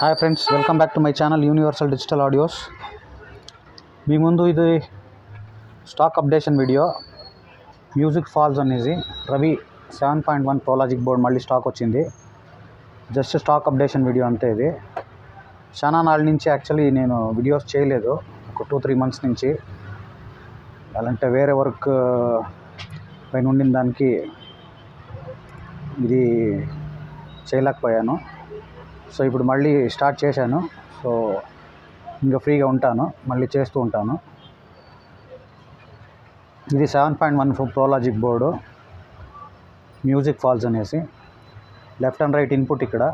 Hi friends welcome back to my channel universal digital audios మీ ముందు ఇది stock updation video music falls అనేది Ravi seven point one pro logic board మళ్ళీ stock వచ్చింది. Just stock updation video అంతే ఇది. చాలా నాళ్ళ నుంచి యాక్చువల్లీ నేను వీడియోస్ చేయలేదు. ఒక టూ త్రీ మంత్స్ నుంచి. అలాంటే వేరే వర్క్ పైన ఉండిన దానికి ఇది చేయలేకపోయాను. సో ఇప్పుడు మళ్ళీ స్టార్ట్ చేశాను. సో ఇంకా ఫ్రీగా ఉంటాను. మళ్ళీ చేస్తూ ఉంటాను. ఇది seven point one four pro logic board music falls అనేసి. లెఫ్ట్ అండ్ రైట్ ఇన్పుట్ ఇక్కడ.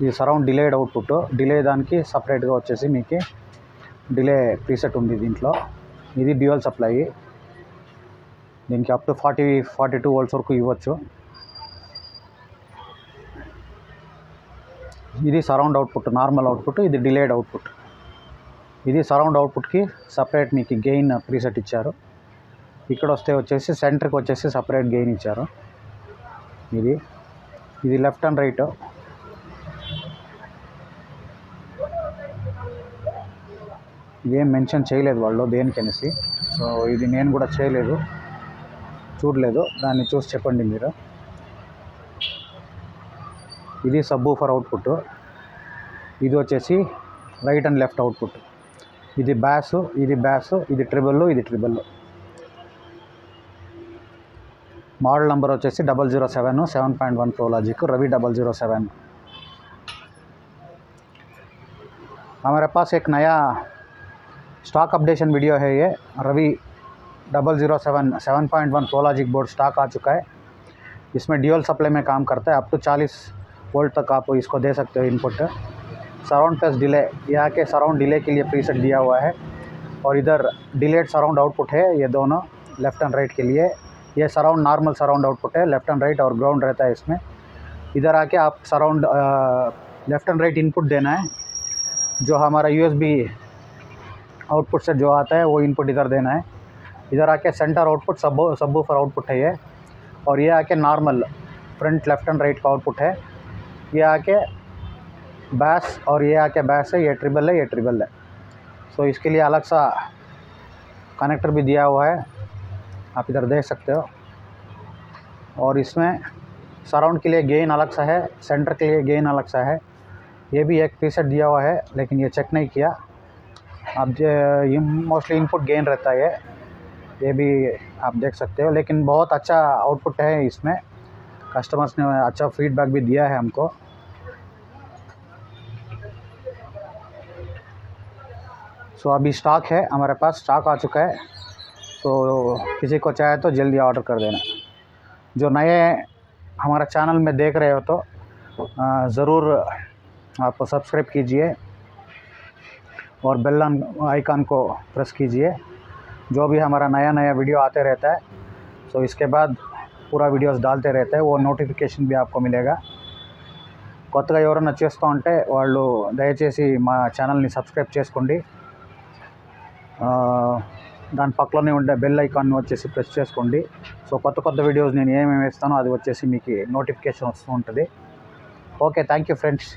ఇది సరౌండ్ డిలేడ్ అవుట్పుట్ డిలే దానికి సపరేట్గా వచ్చేసి మీకు డిలే ప్రీసెట్ ఉంది దీంట్లో. ఇది డ్యూయల్ సప్లై దీనికి up to forty forty two volts వరకు ఇవ్వచ్చు. ఇది సరౌండ్ అవుట్పుట్ నార్మల్ అవుట్పుట్ ఇది డిలేడ్ అవుట్పుట్. ఇది సరౌండ్ అవుట్పుట్కి సపరేట్ మీకు గెయిన్ ప్రీసెట్ ఇచ్చారు. ఇక్కడ వస్తే వచ్చేసి సెంటర్కి వచ్చేసి సపరేట్ గెయిన్ ఇచ్చారు. ఇది ఇది లెఫ్ట్ అండ్ రైట్. ఇదేం మెన్షన్ చేయలేదు వాళ్ళు దేనికనేసి. సో ఇది నేను కూడా చేయలేదు. చూడలేదు. దాన్ని చూసి చెప్పండి మీరు. ఇది సబ్ ఫర్ అవుట్పుట్ ఇది వచ్చేసి రైట్ అండ్ లెఫ్ట్ అవుట్పుట్ ఇది బ్యాస్ ఇది బ్యాస్ ఇది ట్రిబుల్ ఇది ట్రిబుల్ మోడల్ నెంబర్ వచ్చేసి double zero seven seven point one Prologic Ravi double zero seven हमारे पास एक नया स्टॉक अपडेशन वीडियो है ये Ravi double zero seven seven point one Prologic board stock आ चुका है इसमें ड्यूअल सप्लाई में काम करता है अप टू चालीस वोल्ट तक आप इसको दे सकते हो इनपुट सराउंड प्लस डिले यहाँ के सराउंड डिले के लिए प्रीसेट दिया हुआ है। और इधर डिलेड सराउंड आउटपुट है ये दोनों लेफ़्ट एंड राइट के लिए। ये सराउंड नॉर्मल सराउंड आउटपुट है लेफ़्ट एंड राइट और ग्राउंड रहता है इसमें। इधर आके आप surround left and right input देना है। जो हमारा यूएसबी आउटपुट से जो आता है, वो इनपुट इधर देना है। इधर आके सेंटर आउटपुट सब सब आउटपुट है ये। और ये आके normal front left and right का आउटपुट है। ये आके बैस और ये आके बैस है, ये ट्रिबल है, ये ट्रिबल है। सो इसके लिए अलग सा कनेक्टर भी दिया हुआ है। आप इधर देख सकते हो। और इसमें सराउंड के लिए गेन अलग सा है सेंटर के लिए गेन अलग सा है। ये भी एक प्रीसेट दिया हुआ है, लेकिन ये चेक नहीं किया। अब मोस्टली इनपुट गेन रहता है। ये ये भी आप देख सकते हो, लेकिन बहुत अच्छा आउटपुट है इसमें। कस्टमर्स ने अच्छा फीडबैक भी दिया है हमको। सो अभी स्टॉक है, हमारे पास स्टॉक आ चुका है। तो किसी को चाहे तो जल्दी ऑर्डर कर देना। जो नए हमारा चैनल में देख रहे हो तो ज़रूर आप सब्सक्राइब कीजिए और बेल आइकन को प्रेस कीजिए। जो भी हमारा नया नया वीडियो आते रहता है तो इसके बाद पूरा वीडियोस डालते रहते हैं वो నోటిఫికేషన్ भी आपको मिलेगा కొత్తగా ఎవరైనా చేస్తూ ఉంటే వాళ్ళు దయచేసి మా ఛానల్ని సబ్స్క్రైబ్ చేసుకోండి దాని పక్కలోనే ఉండే బెల్ ఐకాన్ వచ్చేసి ప్రెస్ చేసుకోండి సో కొత్త కొత్త వీడియోస్ నేను ఏమేమి ఇస్తానో అది వచ్చేసి మీకు నోటిఫికేషన్ వస్తూ ఉంటుంది ఓకే థ్యాంక్ యూ ఫ్రెండ్స్